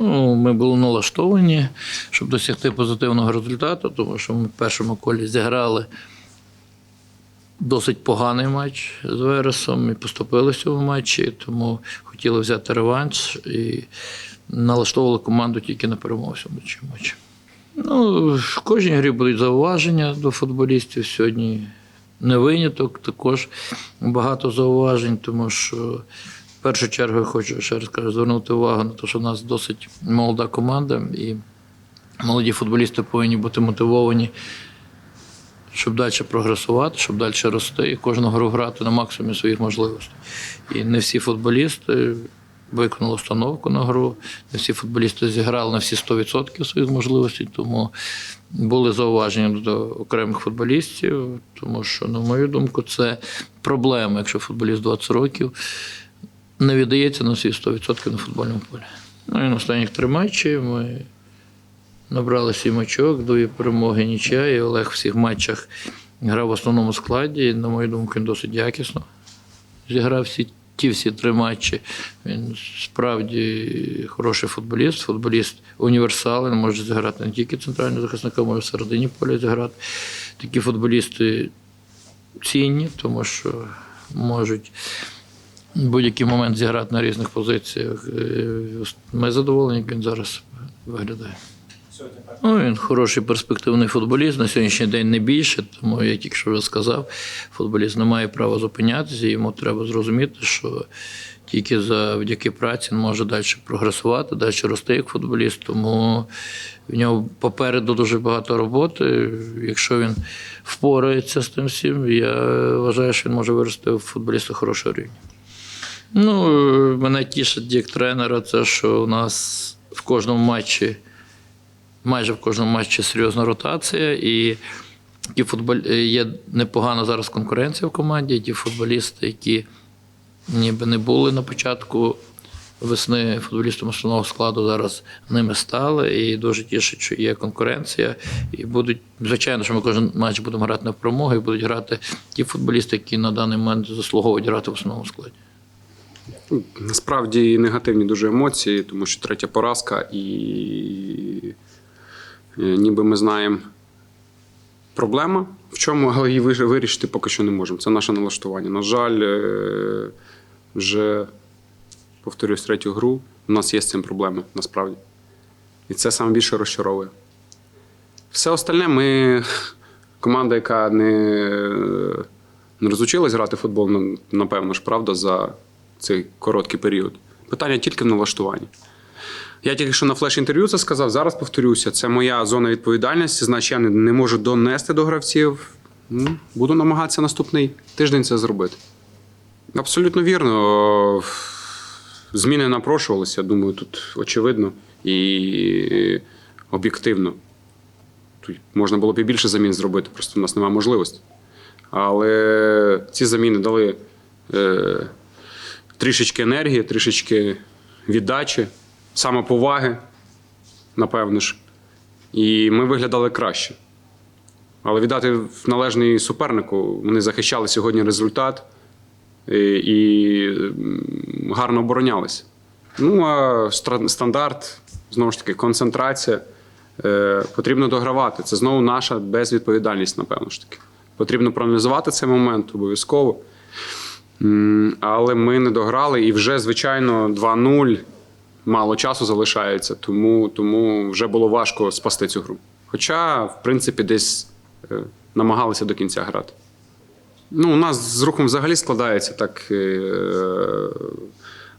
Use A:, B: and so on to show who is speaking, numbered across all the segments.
A: Ну, ми були налаштовані, щоб досягти позитивного результату, тому що ми в першому колі зіграли досить поганий матч з Вересом і поступили в цьому матчі, тому хотіли взяти реванш і налаштовували команду тільки на перемогу в цьому матчі. Ну, в кожній грі будуть зауваження до футболістів. Сьогодні не виняток, також багато зауважень, тому що першу чергу я хочу ще раз кажу, звернути увагу на те, що в нас досить молода команда, і молоді футболісти повинні бути мотивовані, щоб далі прогресувати, щоб далі рости і кожну гру грати на максимумі своїх можливостей. І не всі футболісти виконали установку на гру, не всі футболісти зіграли на всі 100% своїх можливостей, тому були зауваження до окремих футболістів, тому що, на мою думку, це проблема, якщо футболіст 20 років не віддається на всі 100% на футбольному полі. Ну і на останніх три матчі ми набрали сім очок, дві перемоги нічия, і Олег всіх матчах грав в основному складі. І, на мою думку, він досить якісно зіграв всі. Ті всі три матчі. Він справді хороший футболіст, футболіст універсал, він може зіграти не тільки центрального захисника, може в середині поля зіграти. Такі футболісти цінні, тому що можуть будь-який момент зіграти на різних позиціях. Е, Ми задоволені, як він зараз виглядає. Ну, він хороший перспективний футболіст. На сьогоднішній день не більше, тому я тільки що вже сказав, футболіст не має права зупинятися, йому треба зрозуміти, що тільки завдяки праці він може далі прогресувати, далі рости як футболіст. Тому в нього попереду дуже багато роботи. Якщо він впорається з тим всім, я вважаю, що він може вирости в футболіста хорошого рівня. Ну, е, мене тішить як тренера, це що у нас в кожному матчі майже в кожному матчі серйозна ротація, і ті футбол... є непогана зараз конкуренція в команді. Ті футболісти, які ніби не були на початку весни футболістами основного складу, зараз ними стали. І дуже тішить, що є конкуренція. І будуть, звичайно, що ми кожен матч будемо грати на перемогу, і будуть грати ті футболісти, які на даний момент заслуговують грати в основному складі.
B: Насправді негативні дуже емоції, тому що третя поразка, і е, ніби ми знаємо проблема в чому, але її вирішити поки що не можемо. Це наше налаштування. На жаль, е, вже повторюсь третю гру. У нас є з цим проблеми насправді. І це саме більше розчаровує. Все остальне ми команда, яка не, не розучилась грати в футбол, ну, напевно ж, правда, за цей короткий період. Питання тільки в налаштуванні. Я тільки що на флеш-інтерв'ю це сказав, зараз повторюся. Це моя зона відповідальності, значить я не, можу донести до гравців. Ну, буду намагатися наступний тиждень це зробити. Абсолютно вірно. Зміни напрошувалися, думаю, тут очевидно і об'єктивно. Тут можна було б і більше замін зробити, просто в нас немає можливості. Але ці заміни дали е, трішечки енергії, трішечки віддачі, самоповаги, напевно ж. І ми виглядали краще. Але віддати належний супернику, вони захищали сьогодні результат і, і гарно оборонялися. Ну, а стандарт, знову ж таки, концентрація. Е, потрібно догравати. Це знову наша безвідповідальність, напевно ж таки. Потрібно проаналізувати цей момент обов'язково. Але ми не дограли і вже, звичайно, 2-0 мало часу залишається, тому, тому вже було важко спасти цю гру. Хоча, в принципі, десь е, намагалися до кінця грати. Ну, у нас з рухом взагалі складається так. Е,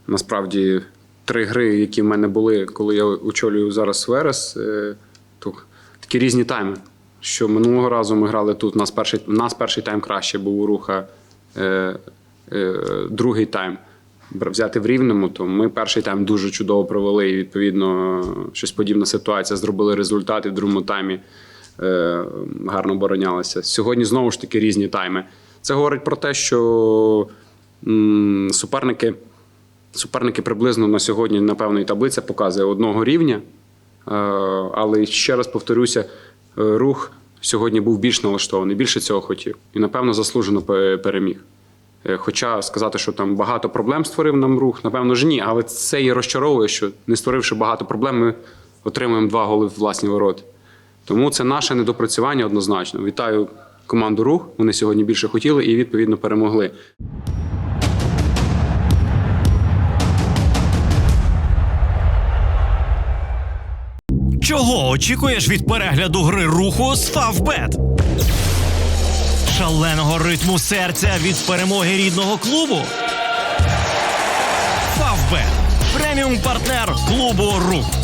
B: насправді, три гри, які в мене були, коли я очолюю зараз Верес, е, то такі різні тайми. Що минулого разу ми грали тут, у нас перший, у нас перший тайм краще був у руха, другий тайм. Взяти в рівному, то ми перший тайм дуже чудово провели, і відповідно щось подібна ситуація. Зробили результат і в другому таймі е, гарно оборонялися. Сьогодні знову ж таки різні тайми. Це говорить про те, що суперники, суперники приблизно на сьогодні, напевно, і таблиця показує одного рівня. Е, Але ще раз повторюся, е, рух сьогодні був більш налаштований, більше цього хотів. І, напевно, заслужено переміг. Е, Хоча сказати, що там багато проблем створив нам рух, напевно ж ні, але це і розчаровує, що не створивши багато проблем, ми отримуємо два голи в власні ворота. Тому це наше недопрацювання однозначно. Вітаю команду рух. Вони сьогодні більше хотіли і відповідно перемогли.
C: Чого очікуєш від перегляду гри руху з Фавбет? Шаленого ритму серця від перемоги рідного клубу? Фавбет преміум партнер клубу Рух.